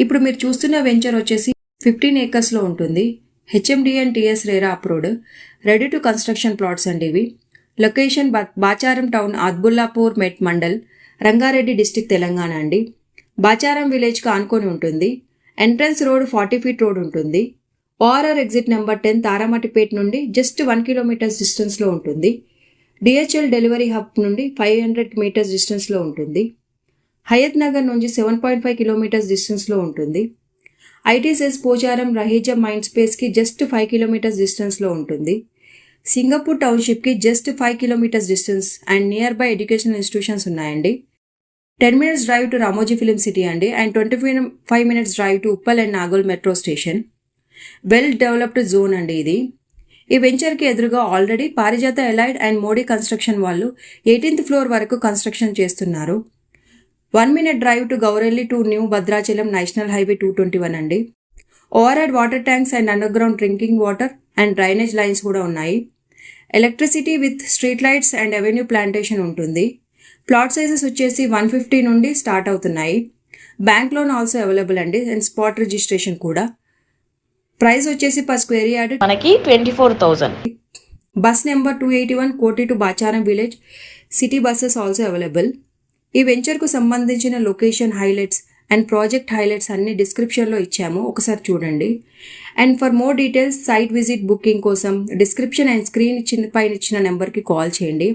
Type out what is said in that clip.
ఇప్పుడు మీరు చూస్తున్న వెంచర్ వచ్చేసి ఫిఫ్టీన్ ఏకర్స్లో ఉంటుంది. HMD and TS RERA approved. Ready to construction plots అండి ఇవి. Location Bacharam town Abdullapurmet mandal Rangareddy district Telangana అండి. బాచారం విలేజ్కి ఆనుకొని ఉంటుంది. Entrance road forty feet road ఉంటుంది. ORR exit number ten Taramatipet నుండి జస్ట్ వన్ కిలోమీటర్స్ డిస్టెన్స్లో ఉంటుంది. డిహెచ్ఎల్ డెలివరీ హబ్ నుండి ఫైవ్ హండ్రెడ్ మీటర్స్ డిస్టెన్స్లో ఉంటుంది. హయత్ నగర్ నుంచి సెవెన్ పాయింట్ ఫైవ్ కిలోమీటర్స్ డిస్టెన్స్లో ఉంటుంది. IT SEZ Pocharam Raheja mind స్పేస్కి just five kilometers డిస్టెన్స్లో ఉంటుంది. Singapore టౌన్షిప్కి just five kilometers distance and nearby educational institutions ఉన్నాయండి. Ten minutes drive to Ramoji film city అండి and twenty five minutes drive to Uppal and Nagole metro station. Well developed zone అండి ఇది. ఈ వెంచర్కి ఎదురుగా already Parijatha allied and Modi construction వాళ్ళు eighteenth floor వరకు construction చేస్తున్నారు. One minute drive to Gowrelli to new Bhadrachalam national highway two twenty one అండి. Overhead water tanks and underground drinking water and drainage lines కూడా ఉన్నాయి. Electricity with street lights and avenue plantation ఉంటుంది. Plot sizes వచ్చేసి one fifty నుండి start అవుతున్నాయి. Bank loan also available అండి. And spot registration కూడా. Price వచ్చేసి పర్ స్క్వేర్ యార్డ్ మనకి twenty four thousand bus number two eighty one Koti to Bacharam village city buses also available ఈ వెంచర్కు సంబంధించిన location highlights and project highlights అన్ని డిస్క్రిప్షన్లో ఇచ్చాము. ఒకసారి చూడండి. And for more details site visit booking కోసం description and screen ఇచ్చిన పైన ఇచ్చిన నెంబర్కి కాల్ చేయండి.